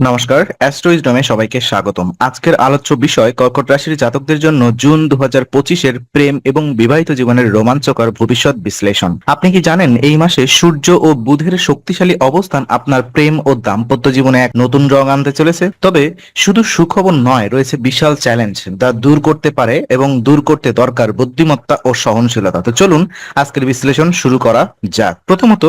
নমস্কার, অ্যাস্ট্রোইজডমে সবাইকে স্বাগতম। আজকের আলোচ্য বিষয়, কর্কট রাশির জাতকদের জন্য জুন দু হাজার পঁচিশের প্রেম এবং বিবাহিত জীবনের রোমাঞ্চকর ভবিষ্যৎ বিশ্লেষণ। আপনি কি জানেন, এই মাসে সূর্য ও বুধের শক্তিশালী অবস্থান আপনার প্রেম ও দাম্পত্য জীবনে এক নতুন রং আনতে চলেছে? তবে শুধু সুখবর নয়, রয়েছে বিশাল চ্যালেঞ্জ যা দূর করতে পারে এবং দূর করতে দরকার বুদ্ধিমত্তা ও সহনশীলতা। তো চলুন, আজকের বিশ্লেষণ শুরু করা যাক। প্রথমত,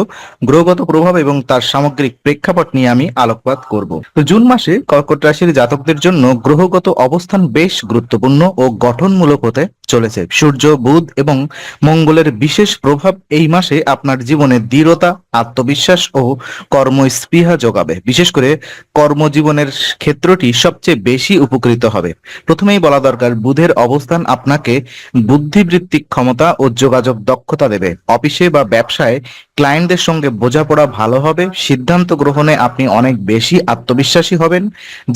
গ্রহগত প্রভাব এবং তার সামগ্রিক প্রেক্ষাপট নিয়ে আমি আলোকপাত করব। জুন মাসে কর্কট রাশির জাতকদের জন্য গ্রহগত অবস্থান বেশ গুরুত্বপূর্ণ ও গঠনমূলক হতে চলেছে। সূর্য, বুধ এবং মঙ্গলের বিশেষ প্রভাব এই মাসে আপনার জীবনে দৃঢ়তা, আত্মবিশ্বাস ও কর্মস্পৃহা যোগাবে। বিশেষ করে কর্মজীবনের ক্ষেত্রটি সবচেয়ে বেশি উপকৃত হবে। প্রথমেই বলা দরকার, বুধের অবস্থান আপনাকে বুদ্ধিবৃত্তিক ক্ষমতা ও যোগাযোগ দক্ষতা দেবে। অফিসে বা ব্যবসায় ক্লায়েন্টদের সঙ্গে বোঝাপড়া ভালো হবে। সিদ্ধান্ত গ্রহণে আপনি অনেক বেশি আত্মবিশ্বাসী হবেন।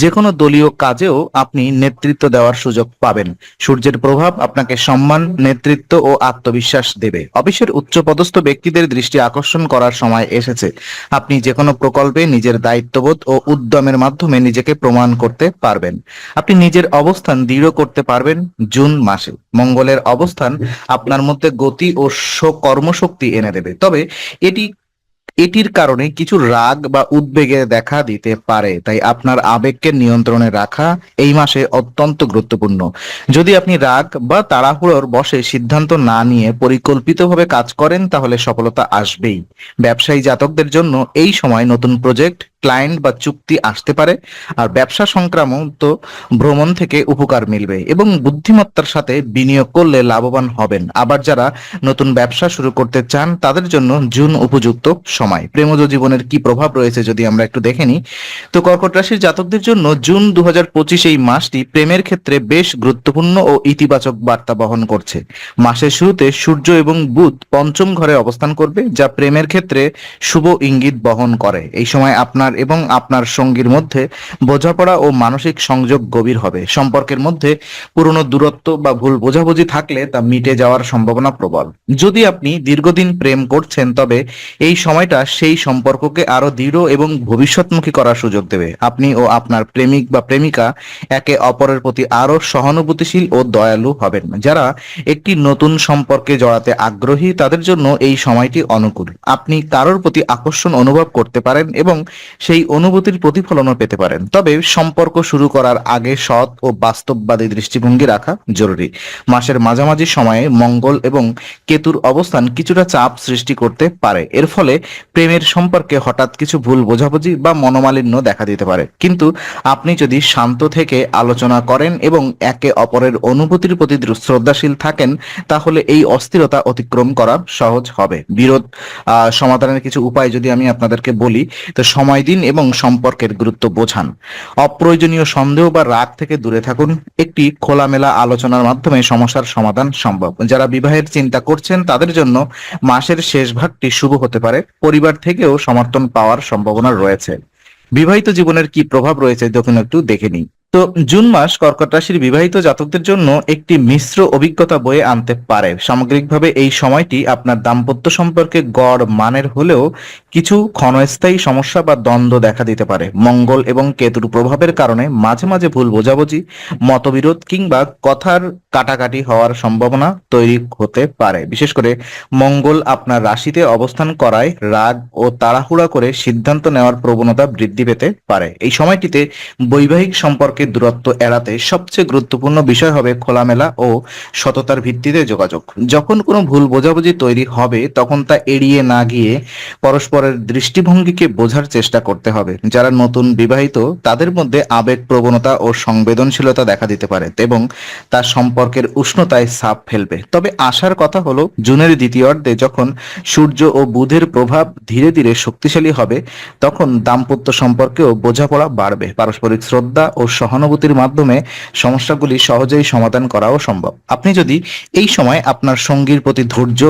যে কোনো দলীয় কাজেও আপনি নেতৃত্ব দেওয়ার সুযোগ পাবেন। সূর্যের প্রভাব আপনাকে সম্মান, নেতৃত্ব ও আত্মবিশ্বাস দেবে। অফিসের উচ্চপদস্থ ব্যক্তিদের দৃষ্টি আকর্ষণ করার সময় এসেছে। আপনি যে কোনো প্রকল্পে নিজের দায়িত্ববোধ ও উদ্যমের মাধ্যমে নিজেকে প্রমাণ করতে পারবেন। আপনি নিজের অবস্থান দৃঢ় করতে পারবেন জুন মাসে। মঙ্গলের অবস্থান আপনার মধ্যে গতি ও কর্মশক্তি এনে দেবে। তবে এটি এটির কারণে কিছু রাগ বা উদ্বেগে দেখা দিতে পারে, তাই আপনার আবেগকে নিয়ন্ত্রণে রাখা এই মাসে অত্যন্ত গুরুত্বপূর্ণ। যদি আপনি রাগ বা তাড়াহুড়োর বসে সিদ্ধান্ত না নিয়ে পরিকল্পিতভাবে কাজ করেন, তাহলে সফলতা আসবেই। ব্যবসায়ী জাতকদের জন্য এই সময় নতুন প্রজেক্ট ক্লায়েন্ট বা চুক্তি আসতে পারে, আর ব্যবসা সংক্রামক ভ্রমণ থেকে উপকার মিলবে এবং বুদ্ধিমত্তার সাথে বিনিয়োগ করলে লাভবান হবেন। আবার যারা নতুন ব্যবসা শুরু করতে চান, তাদের জন্য জুন উপযুক্ত সময়। প্রেমজ জীবনের কি প্রভাব রয়েছে যদি আমরা একটু দেখে নিই? তো কর্কট রাশির জাতকদের জন্য জুন দু হাজার পঁচিশ এই মাসটি প্রেমের ক্ষেত্রে বেশ গুরুত্বপূর্ণ ও ইতিবাচক বার্তা বহন করছে। মাসের শুরুতে সূর্য এবং বুধ পঞ্চম ঘরে অবস্থান করবে, যা প্রেমের ক্ষেত্রে শুভ ইঙ্গিত বহন করে। এই সময় আপনার এবং আপনার সঙ্গীর মধ্যে বোঝাপড়া ও মানসিক সংযোগ গভীর হবে। সম্পর্কের মধ্যে পুরনো দূরত্ব বা ভুল বোঝাবুঝি থাকলে তা মিটে যাওয়ার সম্ভাবনা প্রবল। যদি আপনি দীর্ঘদিন প্রেম করছেন, তবে এই সময়টা সেই সম্পর্ককে আরও দৃঢ় এবং ভবিষ্যৎমুখী করার সুযোগ দেবে। আপনি ও আপনার প্রেমিক বা প্রেমিকা একে অপরের প্রতি আরও সহানুভূতিশীল ও দয়ালু হবেন। যারা একটি নতুন সম্পর্কে জড়াতে আগ্রহী, তাদের জন্য এই সময়টি অনুকূল। আপনি কারোর প্রতি আকর্ষণ অনুভব করতে পারেন এবং সেই অনুভূতির প্রতিফলনও পেতে পারেন। তবে সম্পর্ক শুরু করার আগে সৎ ও বাস্তববাদী দৃষ্টিভঙ্গি রাখা জরুরি। মাসের মাঝামাঝি সময়ে মঙ্গল এবং কেতুর অবস্থান কিছুটা চাপ সৃষ্টি করতে পারে। এর ফলে প্রেমের সম্পর্কে হঠাৎ কিছু ভুল বোঝাবুঝি বা মনোমালিন্য দেখা দিতে পারে। কিন্তু আপনি যদি শান্ত থেকে আলোচনা করেন এবং একে অপরের অনুভূতির প্রতি শ্রদ্ধাশীল থাকেন, তাহলে এই অস্থিরতা অতিক্রম করা সহজ হবে। বিরোধ সমাধানের কিছু উপায় যদি আমি আপনাদেরকে বলি, তো সময় দিন এবং সম্পর্কের গুরুত্ব বোঝান। অপ্রয়োজনীয় সন্দেহ বা রাগ থেকে দূরে থাকুন। একটি খোলামেলা আলোচনার মাধ্যমে সমস্যার সমাধান সম্ভব। যারা বিবাহের চিন্তা করছেন, তাদের জন্য মাসের শেষ ভাগটি শুভ হতে পারে। পরিবার থেকেও সমর্থন পাওয়ার সম্ভাবনা রয়েছে। বিবাহিত জীবনের কি প্রভাব রয়েছে যখন একটু দেখে নিই। তো জুন মাস কর্কট রাশির বিবাহিত জাতকদের জন্য একটি মিশ্র অভিজ্ঞতা বয়ে আনতে পারে। সামগ্রিকভাবে এই সময়টি আপনার দাম্পত্য সম্পর্কে গড় মানের হলেও কিছু ক্ষণস্থায়ী সমস্যা বা দ্বন্দ্ব দেখা দিতে পারে। মঙ্গল এবং কেতুর প্রভাবের কারণে মাঝে মাঝে ভুল বোঝাবুঝি, মতবিরোধ কিংবা কথার কাটাকাটি হওয়ার সম্ভাবনা তৈরি হতে পারে। বিশেষ করে মঙ্গল আপনার রাশিতে অবস্থান করায় রাগ ও তাড়াহুড়া করে সিদ্ধান্ত নেওয়ার প্রবণতা বৃদ্ধি পেতে পারে। এই সময়টিতে বৈবাহিক সম্পর্কের দূরত্ব এড়াতে সবচেয়ে গুরুত্বপূর্ণ বিষয় হবে খোলামেলা ও সততার ভিত্তিতে যোগাযোগ। যখন কোনো ভুল বোঝাবুঝি তৈরি হবে, তখন তা এড়িয়ে না গিয়ে পরস্পরের দৃষ্টিভঙ্গিকে বোঝার চেষ্টা করতে হবে। যারা নতুন বিবাহিত, তাদের মধ্যে আবেগ প্রবণতা ও সংবেদনশীলতা দেখা দিতে পারে এবং তার সম্পর্কের উষ্ণতায় ছাপ ফেলবে। তবে আশার কথা হলো, জুনের দ্বিতীয়ার্ধে যখন সূর্য ও বুধের প্রভাব ধীরে ধীরে শক্তিশালী হবে, তখন দাম্পত্য সম্পর্কেও বোঝাপড়া বাড়বে। পারস্পরিক শ্রদ্ধা ও সহানুভূতির মাধ্যমে সমস্যাগুলি সহজেই সমাধান করাও সম্ভব। আপনি যদি এই সময় আপনার সঙ্গীর প্রতি ধৈর্য,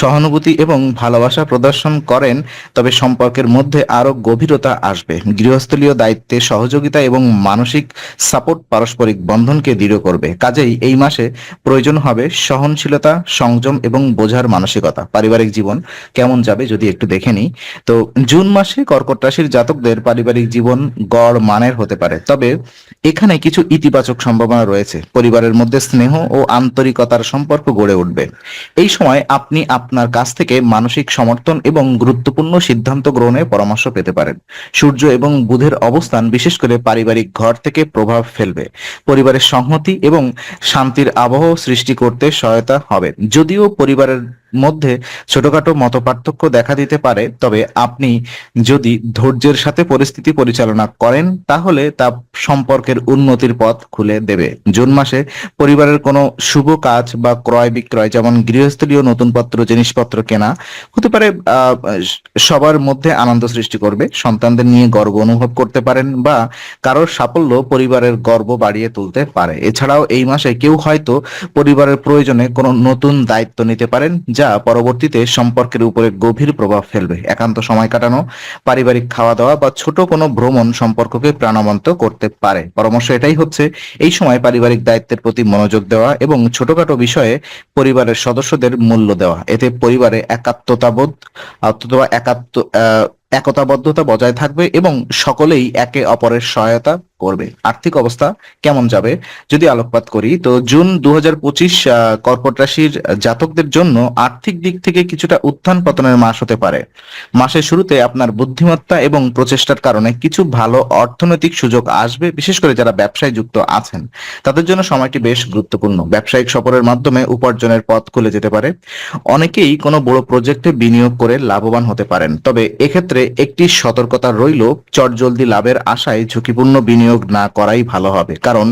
সহানুভূতি এবং ভালোবাসা প্রদর্শন করেন, তবে সম্পর্কের মধ্যে আরও গভীরতা আসবে। গৃহস্থলীয় দায়িত্বে সহযোগিতা এবং মানসিক সাপোর্ট পারস্পরিক বন্ধনকে দৃঢ় করবে। কাজেই এই মাসে প্রয়োজন হবে সহনশীলতা, সংযম এবং বোঝার মানসিকতা। পারিবারিক জীবন কেমন যাবে যদি একটু দেখে নিই। তো জুন মাসে কর্কট রাশির জাতকদের পারিবারিক জীবন গড় মানের হতে পারে। তবে এখানে কিছু ইতিবাচক সম্ভাবনা রয়েছে। পরিবারের মধ্যে স্নেহ ও আন্তরিকতার সম্পর্ক গড়ে উঠবে। এই সময় আপনি আপনার কাছ থেকে মানসিক সমর্থন এবং গুরুত্বপূর্ণ সিদ্ধান্ত গ্রহণের পরামর্শ পেতে পারেন। সূর্য এবং বুধের অবস্থান বিশেষ করে পারিবারিক ঘর থেকে প্রভাব ফেলবে। পরিবারের সংহতি এবং শান্তির আবহ সৃষ্টি করতে সহায়তা হবে। যদিও পরিবারের মধ্যে ছোটখাটো মতপার্থক্য দেখা দিতে পারে, তবে আপনি যদি ধৈর্যের সাথে পরিস্থিতি পরিচালনা করেন, তাহলে তা সম্পর্কের উন্নতির পথ খুলে দেবে। জুন মাসে পরিবারের কোনো শুভ কাজ বা ক্রয় বিক্রয়, যেমন গৃহস্থলীয় নতুনপত্র জিনিসপত্র কেনা, হতে পারে সবার মধ্যে আনন্দ সৃষ্টি করবে। সন্তানদের নিয়ে গর্ব অনুভব করতে পারেন বা কারোর সাফল্য পরিবারের গর্ব বাড়িয়ে তুলতে পারে। এছাড়াও এই মাসে কেউ হয়তো পরিবারের প্রয়োজনে কোনো নতুন দায়িত্ব নিতে পারেন, যা পরবর্তীতে সম্পর্কের উপরে গভীর প্রভাব ফেলবে। একান্ত সময় কাটানো, পারিবারিক খাওয়া দাওয়া বা ছোট কোনো ভ্রমণ সম্পর্ককে প্রাণবন্ত করতে পারে। পরামর্শ এটাই হচ্ছে, এই সময় পারিবারিক দায়িত্বের প্রতি মনোযোগ দেওয়া এবং ছোটখাটো বিষয়ে পরিবারের সদস্যদের মূল্য দেওয়া। এতে পরিবারে একাত্মতাবোধ, অথবা একাত্ম একতাবদ্ধতা বজায় থাকবে এবং সকলেই একে অপরের সহায়তা করবে। আর্থিক অবস্থা কেমন যাবে? যদি আলোকপাত করি, তো জুন দু হাজার পঁচিশ কর্কট রাশির জাতকদের জন্য আর্থিক দিক থেকে কিছুটা উত্থান পতনের মাস হতে পারে। মাসের শুরুতে আপনার বুদ্ধিমত্তা এবং প্রচেষ্টার কারণে কিছু ভালো অর্থনৈতিক সুযোগ আসবে, বিশেষ করে যারা ব্যবসায় যুক্ত আছেন। তাদের জন্য সময়টি বেশ গুরুত্বপূর্ণ। ব্যবসায়িক সফরের মাধ্যমে উপার্জনের পথ খুলে যেতে পারে। অনেকেই কোনো বড় প্রজেক্টে বিনিয়োগ করে লাভবান হতে পারেন। তবে এক্ষেত্রে একটি সতর্কতা রইল, চটজলদি লাভের আশায় ঝুঁকিপূর্ণ বিনিয়োগ না করাই ভালো হবে। কারণ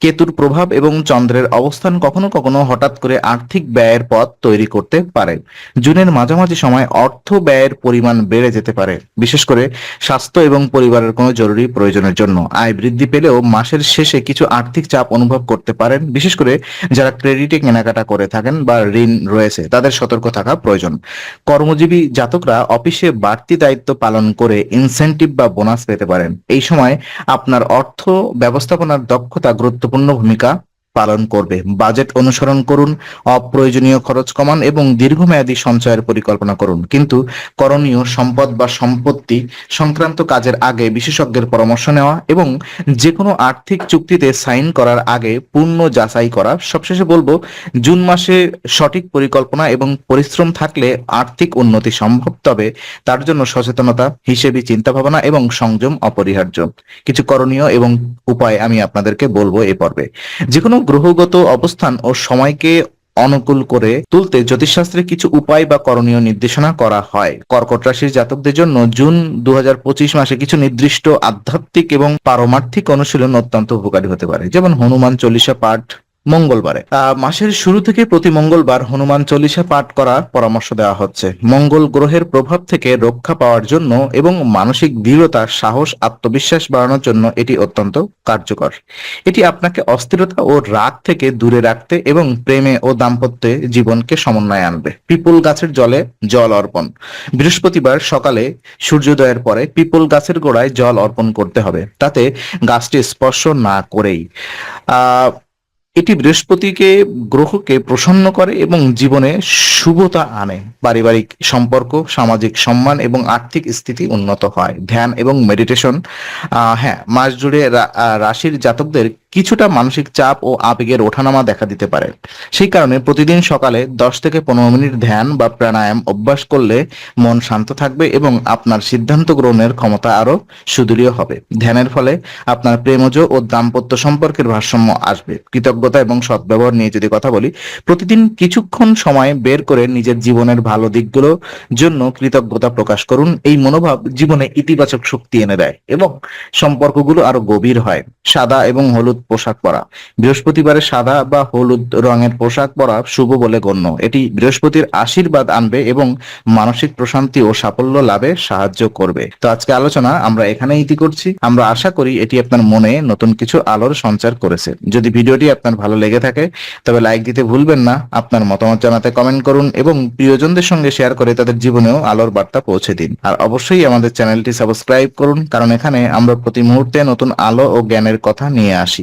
কেতুর প্রভাব এবং চন্দ্রের অবস্থান কখনো কখনো হঠাৎ করে আর্থিক ব্যয়ের পথ তৈরি করতে পারে। জুনের মাঝামাঝি সময় অর্থ ব্যয়ের পরিমাণ বেড়ে যেতে পারে। বিশেষ করে স্বাস্থ্য এবং পরিবারের কোনো জরুরি প্রয়োজনের জন্য। আয় বৃদ্ধি পেলেও মাসের শেষে কিছু আর্থিক চাপ অনুভব করতে পারেন। বিশেষ করে যারা ক্রেডিটে কেনাকাটা করে থাকেন বা ঋণ রয়েছে, তাদের সতর্ক থাকা প্রয়োজন। কর্মজীবী জাতকরা অফিসে বাড়তি দায়িত্ব পালন করে ইনসেন্টিভ বা বোনাস পেতে পারেন। এই সময় আপনার অর্থ ব্যবস্থাপনার দক্ষতা গুরুত্বপূর্ণ ভূমিকা পালন করবে। বাজেট অনুসরণ করুন, অপ্রয়োজনীয় খরচ কমান এবং দীর্ঘমেয়াদী সঞ্চয়ের পরিকল্পনা করুন। কিন্তু করণীয় সম্পদ বা সম্পত্তি সংক্রান্ত কাজের আগে বিশেষজ্ঞের পরামর্শ নেওয়া এবং যে কোনো আর্থিক চুক্তিতে সাইন করার আগে পূর্ণ যাচাই করা। সবশেষে বলব, জুন মাসে সঠিক পরিকল্পনা এবং পরিশ্রম থাকলে আর্থিক উন্নতি সম্ভব, তবে তার জন্য সচেতনতা, হিসেবে চিন্তা ভাবনা এবং সংযম অপরিহার্য। কিছু করণীয় এবং উপায় আমি আপনাদেরকে বলব এ পর্বে। যে কোনো গ্রহগত অবস্থান ও সময়কে অনুকূল করে তুলতে জ্যোতিষশাস্ত্রের কিছু উপায় বা করণীয় নির্দেশনা করা হয়। কর্কট রাশির জাতকদের জন্য জুন দু হাজার পঁচিশ মাসে কিছু নির্দিষ্ট আধ্যাত্মিক এবং পারমার্থিক অনুশীলন অত্যন্ত উপকারী হতে পারে। যেমন হনুমান চল্লিশা পাঠ মঙ্গলবারে। মাসের শুরু থেকে প্রতি মঙ্গলবার হনুমান চল্লিশা পাঠ করার পরামর্শ দেওয়া হচ্ছে। মঙ্গল গ্রহের প্রভাব থেকে রক্ষা পাওয়ার জন্য এবং মানসিক দৃঢ়তা সাহস, আত্মবিশ্বাস বাড়ানোর জন্য এটি অত্যন্ত কার্যকর। এটি আপনাকে অস্থিরতা ও রাগ থেকে দূরে রাখতে এবং প্রেমে ও দাম্পত্যে জীবনকে সমন্বয়ে আনবে। পিপল গাছের জলে জল অর্পণ। বৃহস্পতিবার সকালে সূর্যোদয়ের পরে পিপল গাছের গোড়ায় জল অর্পণ করতে হবে। তাতে গাছটি স্পর্শ না করেই। আহ এটি বৃহস্পতিকে, গ্রহকে প্রসন্ন করে এবং জীবনে শুভতা আনে। পারিবারিক সম্পর্ক, সামাজিক সম্মান এবং আর্থিক স্থিতি উন্নত হয়। ধ্যান এবং মেডিটেশন হ্যাঁ মাস জুড়ে রাশির জাতকদের কিছুটা মানসিক চাপ ও আবেগের ওঠানামা দেখা দিতে পারে। সেই কারণে প্রতিদিন সকালে দশ থেকে পনেরো মিনিট ধ্যান বা প্রাণায়াম অভ্যাস করলে মন শান্ত থাকবে এবং আপনার সিদ্ধান্ত গ্রহণের ক্ষমতা আরও সুদৃঢ় হবে। ধ্যানের ফলে আপনার প্রেমজ ও দাম্পত্য সম্পর্কের ভারসাম্য আসবে। কৃতজ্ঞতা এবং সদ্ব্যবহার নিয়ে যদি কথা বলি, প্রতিদিন কিছুক্ষণ সময় বের করে নিজের জীবনের ভালো দিকগুলো জন্য কৃতজ্ঞতা প্রকাশ করুন। এই মনোভাব জীবনে ইতিবাচক শক্তি এনে দেয় এবং সম্পর্কগুলো আরও গভীর হয়। সাদা এবং হলুদ পোশাক পরা। বৃহস্পতিবারে সাদা বা হলুদ রঙের পোশাক পরা শুভ বলে গণ্য। এটি বৃহস্পতির আশীর্বাদ আনবে এবং মানসিক প্রশান্তি ও সাফল্য লাভে সাহায্য করবে। তো আজকে আলোচনা আমরা এখানে ইতি করছি। আমরা আশা করি এটি আপনার মনে নতুন কিছু আলোর সঞ্চার করেছে। যদি ভিডিওটি আপনার ভালো লেগে থাকে, তবে লাইক দিতে ভুলবেন না, আপনার মতামত জানাতে কমেন্ট করুন এবং প্রিয়জনদের সঙ্গে শেয়ার করে তাদের জীবনেও আলোর বার্তা পৌঁছে দিন। আর অবশ্যই আমাদের চ্যানেলটি সাবস্ক্রাইব করুন, কারণ এখানে আমরা প্রতি মুহূর্তে নতুন আলো ও জ্ঞানের কথা নিয়ে আসি।